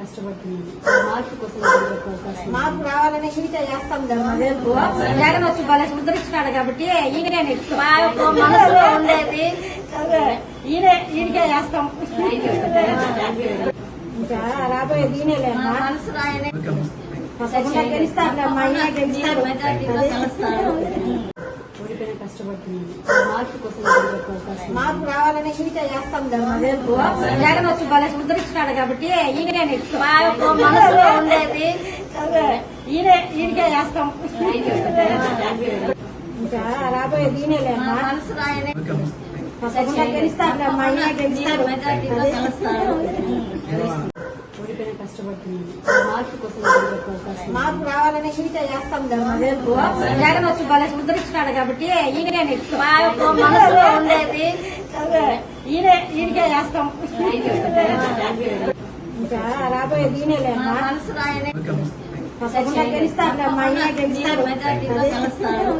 కష్టపడుతున్నాను. మార్పు కోసం మార్పు రావాలని ఈట చేస్తాం కదా. జగన్ వచ్చి భలే ముద్రించినాడు కాబట్టి మనసులో ఉండేది. ఈయనే ఈయనకే చేస్తాం. ఇంకా రాబోయేది ఈయనలే మా మనసులో ఆయనే. తప్పకుండా గెలుస్తాడు. మా ఈయన ఓడిపోయిన కష్టపడుతున్నాను మార్పు కోసం మార్పు రావాలని ఈట చేస్తాం జగన్ వచ్చి ముద్రించినాడు కాబట్టి మనసులో ఉండేది. ఈయనే ఈయనకే చేస్తాం. ఇంకా గెలుస్తాడు మా ఈయన గెలుస్తాడు. ఓడిపోయిన కష్టపడుతున్నాను మార్పు రావాలని ఈట చేస్తాం కదా రేపు జగన్ వచ్చి భలే ముద్రించినాడు కాబట్టి ఈయనకే మనసులో ఉండేది. ఈయనే ఈయనకే చేస్తాం. ఇంకా రాబోయేది ఈయనలే మా మనసులో ఆయనే తప్పకుండా గెలుస్తాడు మా ఈయన గెలుస్తాడు.